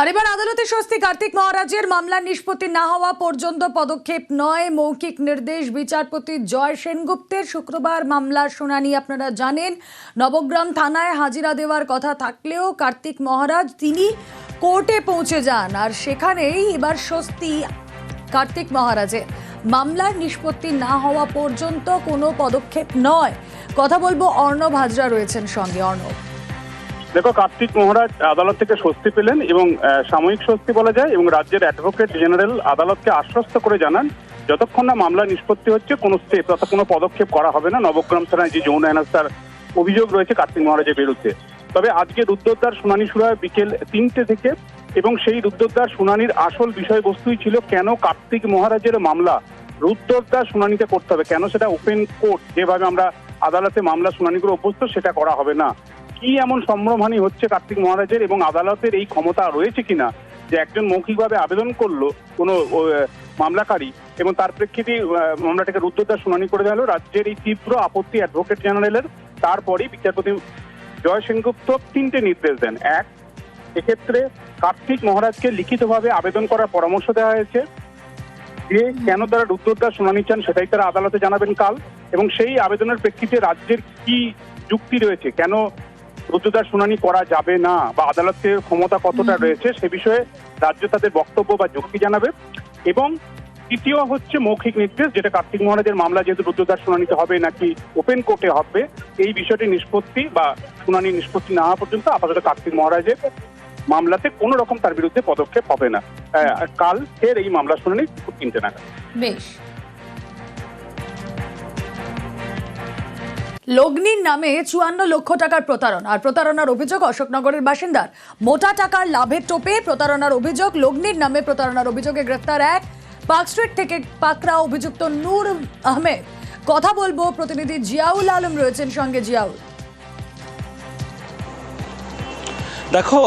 আর এবার আদালতে স্বস্তি, কার্তিক মহারাজের মামলার নিষ্পত্তি না হওয়া পর্যন্ত পদক্ষেপ নয়। মৌখিক নির্দেশ বিচারপতি জয় সেনগুপ্তের শুক্রবার মামলার শুনানি আপনারা জানেন। নবগ্রাম থানায় হাজিরা দেওয়ার কথা থাকলেও কার্তিক মহারাজ তিনি কোর্টে পৌঁছে যান আর সেখানেই এবার স্বস্তি কার্তিক মহারাজের। মামলার নিষ্পত্তি না হওয়া পর্যন্ত কোনো পদক্ষেপ নয়। কথা বলব অর্ণব হাজরা রয়েছেন সঙ্গে। অর্ণব। দেখো, কার্তিক মহারাজ আদালত থেকে স্বস্তি পেলেন এবং সাময়িক স্বস্তি বলা যায় এবং রাজ্যের অ্যাডভোকেট জেনারেল আদালতকে আশ্বস্ত করে জানান, যতক্ষণ না মামলা নিষ্পত্তি হচ্ছে, কোনো স্টেপ অর্থাৎ কোনো পদক্ষেপ করা হবে না। নবগ্রাম থানায় যে যৌন হেনস্থার অভিযোগ রয়েছে কার্তিক মহারাজের বিরুদ্ধে। তবে আজকে রুদ্রদ্বার শুনানি শুরু হয় বিকেল তিনটে থেকে এবং সেই রুদ্রদ্বার শুনানির আসল বিষয়বস্তুই ছিল কেন কার্তিক মহারাজের মামলা রুদ্রদ্বার শুনানিতে করতে হবে? কেন সেটা ওপেন কোর্ট যেভাবে আমরা আদালতে মামলা শুনানিগুলো অভ্যস্ত, সেটা করা হবে না? কি এমন সম্ভ্রমহানি হচ্ছে কার্তিক মহারাজের এবং আদালতের এই ক্ষমতা রয়েছে কিনা? যে একজন মৌখিকভাবে আবেদন করল কোনো মামলাকারী এবং তার প্রেক্ষিতে মামলাটাকে রুদ্রদার শুনানি করে দেওয়া হলো। রাজ্যের এই তীব্র আপত্তি অ্যাডভোকেট জেনারেলের তারপরেই বিচারপতি জয় সেনগুপ্ত তিনটে নির্দেশ দেন। এক, এক্ষেত্রে কার্তিক মহারাজকে লিখিতভাবে আবেদন করার পরামর্শ দেওয়া হয়েছে। যে কেন তারা রুদ্রদার শুনানি চান সেটাই তারা আদালতে জানাবেন কাল। এবং সেই আবেদনের প্রেক্ষিতে রাজ্যের কি যুক্তি রয়েছে? কেন রুদ্রদার শুনানি করা যাবে না বা আদালতের ক্ষমতা কতটা রয়েছে সে বিষয়ে রাজ্য তাদের বক্তব্য বা যুক্তি জানাবে। এবং তৃতীয় হচ্ছে মৌখিক নির্দেশ যেটা কার্তিক মহারাজের মামলা যেহেতু রুদ্রদার শুনানিতে হবে নাকি ওপেন কোর্টে হবে এই বিষয়টি নিষ্পত্তি বা শুনানি নিষ্পত্তি না হওয়া পর্যন্ত আপাতত কার্তিক মহারাজের মামলাতে কোনো রকম তার বিরুদ্ধে পদক্ষেপ হবে না। কাল ফের এই মামলা শুনানি তিনটে নাগাদ। বেশ। লগ্নির নামে চুয়ান্ন লক্ষ টাকার প্রতারণা। আর প্রতারণার অভিযোগ অশোকনগরের বাসিন্দার। মোটা টাকার লাভের টোপে প্রতারণার অভিযোগ, লগ্নির নামে প্রতারণার অভিযোগে গ্রেফতার এক পার্ক স্ট্রিট থেকে পাকরা অভিযুক্ত নূর আহমেদ। কথা বলব প্রতিনিধি জিয়াউল আলম রয়েছেন সঙ্গে। জিয়াউল। দেখো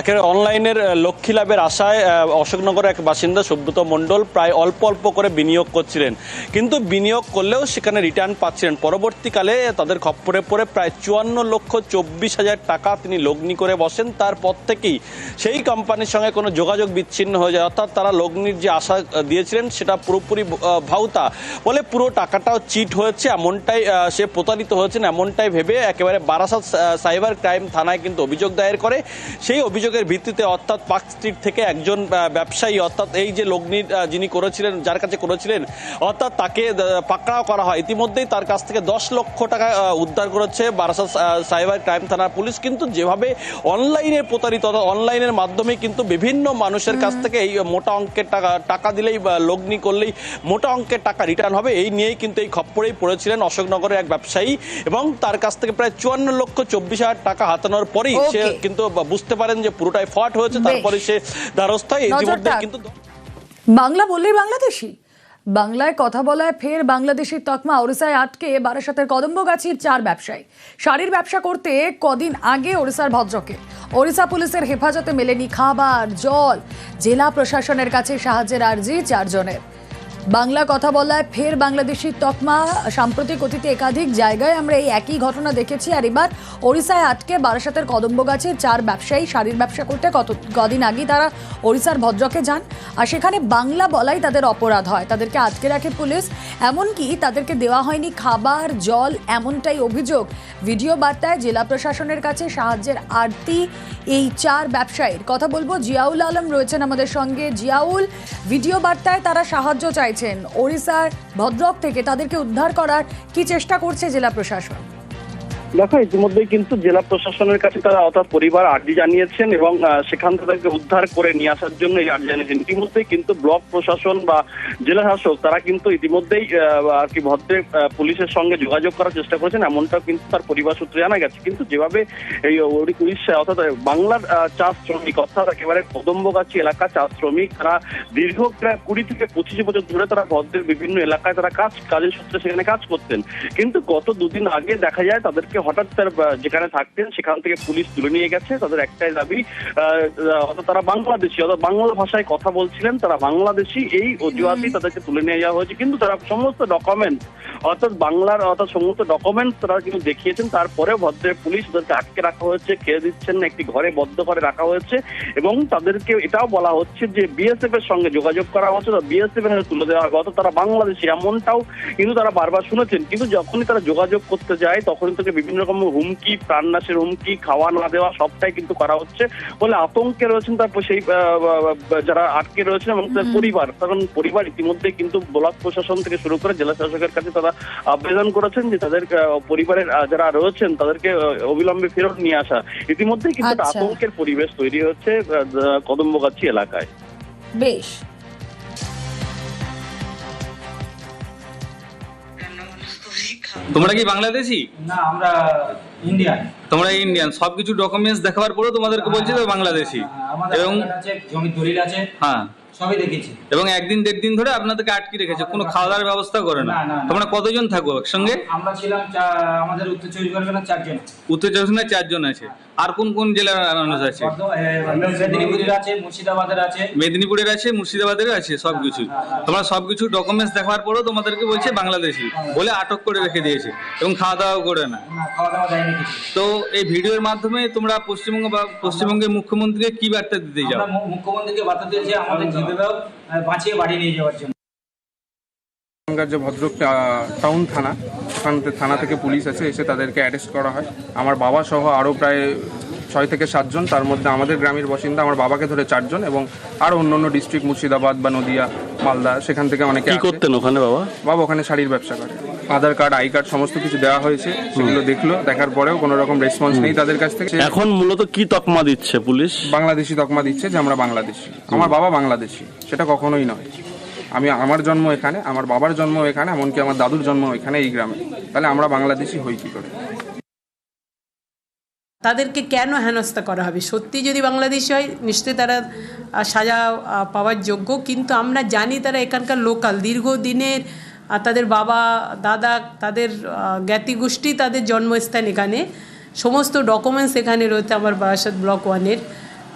একেবারে অনলাইনের লক্ষ্মী লাভের আশায় অশোকনগরের এক বাসিন্দা সুব্রত মণ্ডল প্রায় অল্প অল্প করে বিনিয়োগ করছিলেন। কিন্তু বিনিয়োগ করলেও সেখানে রিটার্ন পাচ্ছিলেন। পরবর্তীকালে তাদের খপ্পরে পড়ে প্রায় চুয়ান্ন লক্ষ চব্বিশ হাজার টাকা তিনি লগ্নি করে বসেন। তারপর থেকেই সেই কোম্পানির সঙ্গে কোনো যোগাযোগ বিচ্ছিন্ন হয়ে যায়। অর্থাৎ তারা লগ্নির যে আশা দিয়েছিলেন সেটা পুরোপুরি ভাউতা। বলে পুরো টাকাটাও চিট হয়েছে। এমনটাই সে প্রতারিত হয়েছেন এমনটাই ভেবে একেবারে বারাসাত সাইবার ক্রাইম থানায় কিন্তু অভিযোগ দায়ের করে। সেই অভিযোগের ভিত্তিতে অর্থাৎ পার্ক স্ট্রিট থেকে একজন ব্যবসায়ী অর্থাৎ এই যে লগ্নি যিনি করেছিলেন যার কাছে করেছিলেন অর্থাৎ তাকে পাকড়াও করা হয়। ইতিমধ্যেই তার কাছ থেকে দশ লক্ষ টাকা উদ্ধার করেছে বারাসাত সাইবার ক্রাইম থানার পুলিশ। কিন্তু যেভাবে অনলাইনে প্রতারিত অনলাইনের মাধ্যমে কিন্তু বিভিন্ন মানুষের কাছ থেকে এই মোটা অঙ্কের টাকা টাকা দিলেই লগ্নি করলেই মোটা অঙ্কের টাকা রিটার্ন হবে। এই নিয়েই কিন্তু এই খপ্পরেই পড়েছিলেন অশোকনগরের এক ব্যবসায়ী এবং তার কাছ থেকে প্রায় চুয়ান্ন লক্ষ চব্বিশ হাজার টাকা হাতানোর পরেই সে কিন্তু বুঝতে পারেন যে পুরোটাই ফট হয়েছে তারপরে সে দ্বারস্থ হয় ইতিমধ্যে কিন্তু বাংলা বললেই বাংলাদেশি। বাংলায় কথা বলায় ফের বাংলাদেশের তকমা। ওড়িশায় আটকে বারাসাতের কদম্বগাছির চার ব্যবসায়ী। শাড়ির ব্যবসা করতে কদিন আগে ওড়িশার ভদ্রকে। ওড়িশা পুলিশের হেফাজতে মেলেনি খাবার জল। জেলা প্রশাসনের কাছে সাহায্যের আর্জি চারজনের। বাংলা কথা বলায় ফের বাংলাদেশি তকমা, সাম্প্রতিক অতীতে একাধিক জায়গায় আমরা এই একই ঘটনা দেখেছি। আর এবার ওড়িশায় আটকে বারাসাতের কদম্বগাছির চার ব্যবসায়ী, শাড়ির ব্যবসা করতে কত, কদিন আগেই তারা ওড়িশার ভদ্রকে যান। আর সেখানে বাংলা বলাই তাদের অপরাধ হয়। তাদেরকে আটকে রাখে পুলিশ। এমনকি তাদেরকে দেওয়া হয়নি খাবার, জল, এমনটাই অভিযোগ। ভিডিও বার্তায় জেলা প্রশাসনের কাছে সাহায্যের আরতি এই চার ব্যবসায়ীর। কথা বলব জিয়াউল আলম রয়েছেন আমাদের সঙ্গে। জিয়াউল, ভিডিও বার্তায় তারা সাহায্য চাইছেন ওড়িশার ভদ্রক থেকে তাদেরকে উদ্ধার করার কি চেষ্টা করছে জেলা প্রশাসন? দেখো, ইতিমধ্যেই কিন্তু জেলা প্রশাসনের কাছে তারা অর্থাৎ পরিবার আর্জি জানিয়েছেন এবং সেখান থেকে উদ্ধার করে নিয়ে আসার জন্য এই আর্জি জানিয়েছেন। ইতিমধ্যেই কিন্তু ব্লক প্রশাসন বা জেলা শাসক তারা কিন্তু ইতিমধ্যেই আর কি ভদ্রে পুলিশের সঙ্গে যোগাযোগ করার চেষ্টা করেছেন, এমনটাও কিন্তু তার পরিবার সূত্রে জানা গেছে। কিন্তু যেভাবে এই উড়িষ্যা অর্থাৎ বাংলার চা শ্রমিক অর্থাৎ একেবারে কদম্বগাছি এলাকা চা শ্রমিক, তারা দীর্ঘ প্রায় কুড়ি থেকে পঁচিশ বছর ধরে তারা ভদ্রের বিভিন্ন এলাকায় তারা কাজ, কাজের সূত্রে সেখানে কাজ করতেন। কিন্তু গত দুদিন আগে দেখা যায় তাদেরকে হঠাৎ তার যেখানে থাকতেন সেখান থেকে পুলিশ তুলে নিয়ে গেছে। তাদের একটাই দাবি অর্থাৎ তারা বাংলাদেশি অর্থাৎ বাংলা ভাষায় কথা বলছিলেন তারা বাংলাদেশি এই অজুহাতেই তাদেরকে তুলে নিয়ে যাওয়া হয়েছে। কিন্তু তারা সমস্ত ডকুমেন্ট অর্থাৎ বাংলার অর্থাৎ সমস্ত ডকুমেন্টস তারা কিন্তু দেখিয়েছেন। তারপরেও ভদ্রের পুলিশ তাদেরকে আটকে রাখা হয়েছে খেয়ে দিচ্ছেন একটি ঘরে বদ্ধ করে রাখা হয়েছে এবং তাদেরকে এটাও বলা হচ্ছে যে বিএসএফ এর সঙ্গে যোগাযোগ করা হচ্ছে। বিএসএফ এর তুলে দেওয়া হবে। অর্থাৎ তারা বাংলাদেশি এমনটাও কিন্তু তারা বারবার শুনেছেন। কিন্তু যখনই তারা যোগাযোগ করতে যায় তখনই তাকে বিভিন্ন রকম হুমকি প্রাণনাশের হুমকি খাওয়া না দেওয়া সবটাই কিন্তু করা হচ্ছে। বলে আতঙ্কে রয়েছেন তারপর সেই যারা আটকে রয়েছেন এবং তাদের পরিবার। কারণ পরিবার ইতিমধ্যে কিন্তু ব্লক প্রশাসন থেকে শুরু করে জেলা শাসকের কাছে তারা আবেদন করেছেন যে তাদের পরিবারের যারা রয়েছেন তাদেরকে অবিলম্বে ফেরত নিয়ে আসা। ইতিমধ্যেই কিন্তু একটা আচ্ছা। আতঙ্কের পরিবেশ তৈরি হচ্ছে কদম্বগাছি এলাকায়। বেশ। তোমরা কি বাংলাদেশি? না আমরা ইন্ডিয়ান তোমরা ইন্ডিয়ান সবকিছু ডকুমেন্টস দেখাবার পরেও তোমাদেরকে বলছি তো বাংলাদেশি। এবং আধার জমির দলিল আছে। হ্যাঁ। সবই দেখেছি। এবং একদিন দেড় দিন ধরে আপনাদেরকে আটকে রেখেছে কোনো খাওয়া দাওয়ার ব্যবস্থা করে না। তোমরা কতজন থাকো একসঙ্গে? আমরা ছিলাম আমাদের উত্তর চব্বিশ পরগনার চারজন। উত্তর চব্বিশ পরগনায় চারজন আছে। আর কোন কোন জেলার মানুষ আছে? মেদিনীপুরের আছে মুর্শিদাবাদের আছে। মেদিনীপুরের আছে মুর্শিদাবাদের আছে সবকিছু। তোমরা সবকিছু ডকুমেন্টস দেখার পরেও তোমাদেরকে বলছে বাংলাদেশি বলে আটক করে রেখে দিয়েছে এবং খাওয়া দাওয়া করে না। তো এই ভিডিওর মাধ্যমে তোমরা পশ্চিমবঙ্গ বা পশ্চিমবঙ্গের মুখ্যমন্ত্রীকে কি বার্তা দিতে যাও? মুখ্যমন্ত্রীকে বার্তা দিয়েছি আমাদের বাঁচিয়ে বাড়ি নিয়ে যাওয়ার জন্য। এখানকার যে ভদ্রক টাউন থানা থানা থেকে পুলিশ আছে এসে তাদেরকে অ্যারেস্ট করা হয়। আমার বাবা সহ আরও প্রায় ছয় থেকে সাতজন তার মধ্যে আমাদের গ্রামের বাসিন্দা আমার বাবাকে ধরে চারজন এবং আরও অন্য অন্য ডিস্ট্রিক্ট মুর্শিদাবাদ বা নদিয়া মালদা সেখান থেকে অনেকে করতেন ওখানে বাবা? বাবা ওখানে শাড়ির ব্যবসা করে। আধার কার্ড আই কার্ড সমস্ত কিছু দেওয়া হয়েছে সেগুলো দেখল দেখার পরেও কোনো রকম রেসপন্স নেই তাদের কাছ থেকে। এখন মূলত কি তকমা দিচ্ছে পুলিশ? বাংলাদেশি তকমা দিচ্ছে যে আমরা বাংলাদেশি। আমার বাবা বাংলাদেশি সেটা কখনোই নয়। আমি আমার জন্ম এখানে আমার বাবার জন্ম এখানে এমনকি আমার দাদুর জন্ম এখানে এই গ্রামে। তাহলে আমরা বাংলাদেশি হই কি করে? তাদেরকে কেন হেনস্থা করা হবে? সত্যি যদি বাংলাদেশি হয় নিশ্চয়ই তারা সাজা পাওয়ার যোগ্য। কিন্তু আমরা জানি তারা এখানকার লোকাল দীর্ঘদিনের আহ, তাদের বাবা দাদা তাদের জ্ঞাতি গোষ্ঠী তাদের জন্মস্থান এখানে। সমস্ত ডকুমেন্টস এখানে রয়েছে আমার বারাসাত ব্লক ওয়ানের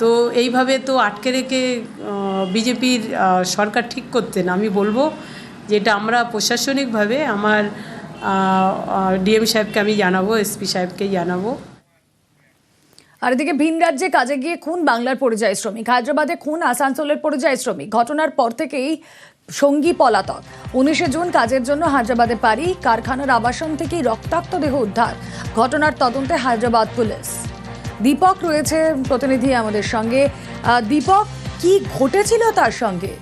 তো এইভাবে তো আটকে রেখে বিজেপির সরকার ঠিক করতেন। আমি বলব যেটা আমরা প্রশাসনিকভাবে আমার ডিএম সাহেবকে আমি জানাব এসপি সাহেবকে জানাব। আর এদিকে ভিন রাজ্যে কাজে গিয়ে খুন বাংলার পরিযায়ী শ্রমিক। হায়দ্রাবাদে খুন আসানসোলের পরিযায়ী শ্রমিক। ঘটনার পর থেকেই সঙ্গী পলাতক। উনিশে জুন কাজের জন্য হায়দ্রাবাদে পারি কারখানার আবাসন থেকেই রক্তাক্ত দেহ উদ্ধার। ঘটনার তদন্তে হায়দ্রাবাদ পুলিশ। দীপক রয়েছে প্রতিনিধি আমাদের সঙ্গে। দীপক কি ঘটেছিল তার সঙ্গে?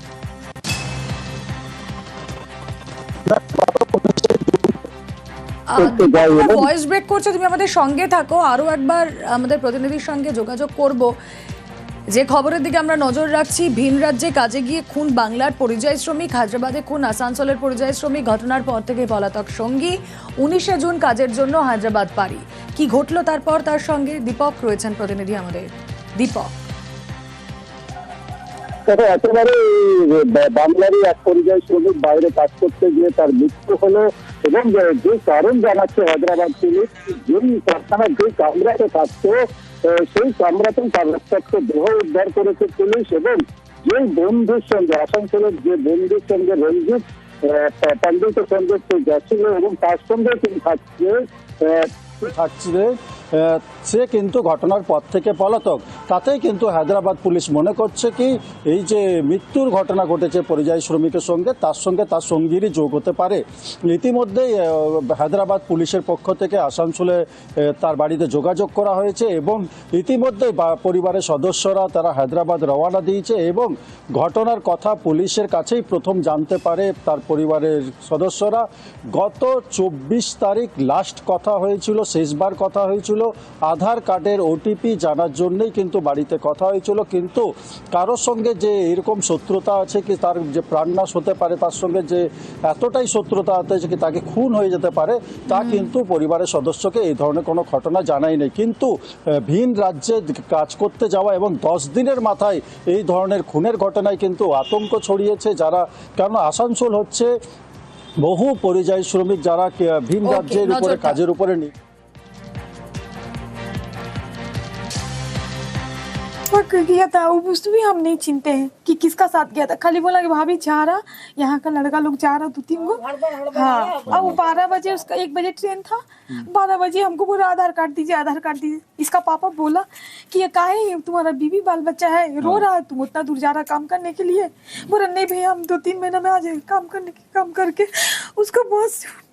ভয়েস ব্রেক করছে তুমি আমাদের সঙ্গে থাকো। আরও একবার আমাদের প্রতিনিধির সঙ্গে যোগাযোগ করব। যে খবরের দিকে আমরা নজর রাখছি, ভিন রাজ্যে কাজে গিয়ে খুন বাংলার পরিযায়ী শ্রমিক, হায়দ্রাবাদে খুন আসানসোলের পরিযায়ী শ্রমিক, ঘটনার পর থেকে পলাতক সঙ্গী। উনিশে জুন কাজের জন্য হায়দ্রাবাদ পারি কি ঘটলো তারপর তার সঙ্গে দীপক রয়েছেন প্রতিনিধি আমাদের। দীপক। তবে একেবারে বাংলারই এক পরিযায়ী শ্রমিক বাইরে কাজ করতে গিয়ে তার মৃত্যু হলো এবং যে- কারণ জানাচ্ছে হায়দ্রাবাদ পুলিশ যেই কারখানার যে কামরাতে থাকতো সেই কামরাতেই তার রক্তাক্ত দেহ উদ্ধার করেছে পুলিশ এবং যে বন্ধুর সঙ্গে আসানসোলের যে বন্ধুর সঙ্গে রঞ্জিত আহ, সঙ্গে সে গেছিল এবং তার সঙ্গে তিনি থাকছে থাকছে সে কিন্তু ঘটনার পর থেকে পলাতক। তাতেই কিন্তু হায়দ্রাবাদ পুলিশ মনে করছে কি, এই যে মৃত্যুর ঘটনা ঘটেছে পরিযায়ী শ্রমিকের সঙ্গে, তার সঙ্গে তার সঙ্গীরই যোগ হতে পারে। ইতিমধ্যেই হায়দ্রাবাদ পুলিশের পক্ষ থেকে আসানসোলে তার বাড়িতে যোগাযোগ করা হয়েছে এবং ইতিমধ্যেই পরিবারের সদস্যরা তারা হায়দ্রাবাদ রওনা দিয়েছে এবং ঘটনার কথা পুলিশের কাছেই প্রথম জানতে পারে তার পরিবারের সদস্যরা। গত চব্বিশ তারিখ লাস্ট কথা হয়েছিল, শেষবার কথা হয়েছিল। আধার কার্ডের ওটিপি জানার জন্যই কিন্তু বাড়িতে কথা হয়েছিল। কিন্তু কারোর সঙ্গে যে এরকম শত্রুতা আছে কি তার যে প্রাণনাশ হতে পারে তার সঙ্গে যে এতটাই শত্রুতা আছে কি তাকে খুন হয়ে যেতে পারে তা কিন্তু পরিবারের সদস্যকে এই ধরনের কোনো ঘটনা জানাই নেই। কিন্তু ভিন রাজ্যে কাজ করতে যাওয়া এবং দশ দিনের মাথায় এই ধরনের খুনের ঘটনায় কিন্তু আতঙ্ক ছড়িয়েছে যারা কেন আসানসোল হচ্ছে বহু পরিযায়ী শ্রমিক যারা ভিন রাজ্যের উপরে কাজের উপরে गया था वो उसको भी हम नहीं चिनते हैं कि किसका साथ गया था। खाली बोला कि भाभी जा रहा यहाँ का लड़का लोग जा रहा दो तीन गो हाँ अब वो बारह बजे उसका एक बजे ट्रेन था। बारह बजे हमको बोला आधार कार्ड दीजिए आधार कार्ड दीजिए। इसका पापा बोला कि ये काहे है? तुम्हारा बीवी बाल बच्चा है रो रहा है तुम उतना दूर जा रहा काम करने के लिए। बोला नहीं भैया हम दो तीन महीना में आ जाएँगे काम करने के काम करके। उसका बॉस